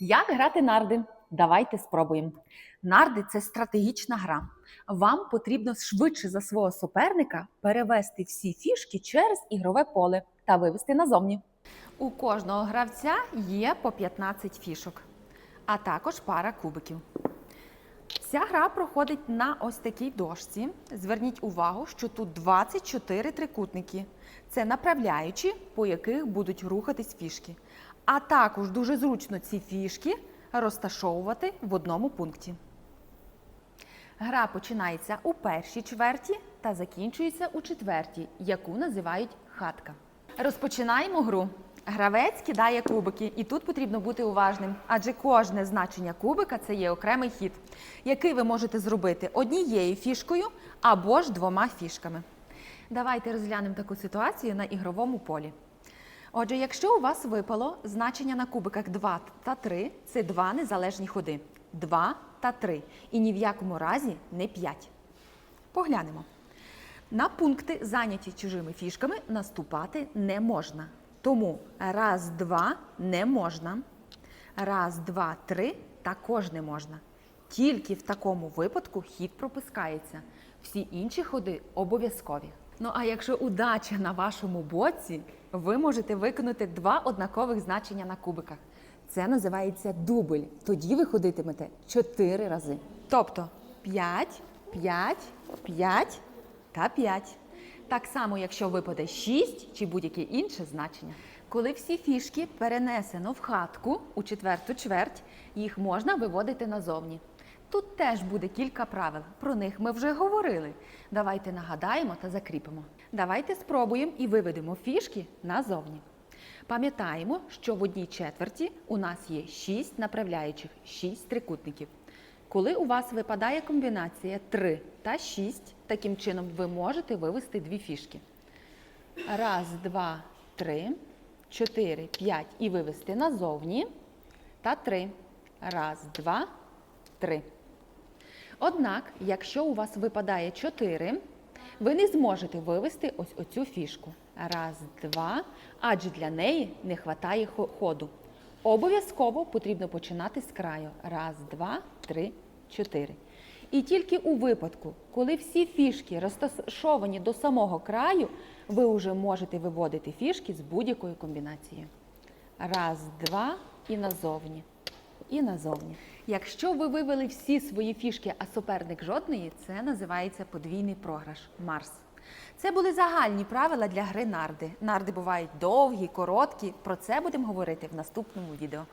Як грати нарди? Давайте спробуємо. Нарди це стратегічна гра. Вам потрібно швидше за свого суперника перевести всі фішки через ігрове поле та вивести назовні. У кожного гравця є по 15 фішок, а також пара кубиків. Ця гра проходить на ось такій дошці. Зверніть увагу, що тут 24 трикутники. Це направляючі, по яких будуть рухатись фішки. А також дуже зручно ці фішки розташовувати в одному пункті. Гра починається у першій чверті та закінчується у четвертій, яку називають хатка. Розпочинаємо гру. Гравець кидає кубики, і тут потрібно бути уважним, адже кожне значення кубика це є окремий хід, який ви можете зробити однією фішкою або ж двома фішками. Давайте розглянемо таку ситуацію на ігровому полі. Отже, якщо у вас випало значення на кубиках 2 та 3, це два незалежні ходи. 2 та 3. І ні в якому разі не 5. Поглянемо. На пункти, зайняті чужими фішками, наступати не можна. Тому раз, два не можна. Раз, два, три також не можна. Тільки в такому випадку хід пропускається. Всі інші ходи обов'язкові. Ну а якщо удача на вашому боці, ви можете виконати два однакових значення на кубиках. Це називається дубль. Тоді ви ходитимете 4 рази. Тобто 5, 5, 5 та 5. Так само, якщо випаде 6 чи будь-яке інше значення. Коли всі фішки перенесено в хатку у четверту чверть, їх можна виводити назовні. Тут теж буде кілька правил. Про них ми вже говорили. Давайте нагадаємо та закріпимо. Давайте спробуємо і виведемо фішки назовні. Пам'ятаємо, що в одній четверті у нас є 6 направляючих, 6 трикутників. Коли у вас випадає комбінація 3 та 6, таким чином ви можете вивести дві фішки. Раз, два, три, чотири, п'ять і вивести назовні. Та три. Раз, два, три. Однак, якщо у вас випадає 4, ви не зможете вивести ось оцю фішку. Раз, два, адже для неї не вистачає ходу. Обов'язково потрібно починати з краю. Раз, два, три, чотири. І тільки у випадку, коли всі фішки розташовані до самого краю, ви вже можете виводити фішки з будь-якою комбінацією. Раз, два і назовні. І назовні. Якщо ви вивели всі свої фішки, а суперник жодної, це називається подвійний програш Марс. Це були загальні правила для гри нарди. Нарди бувають довгі, короткі. Про це будемо говорити в наступному відео.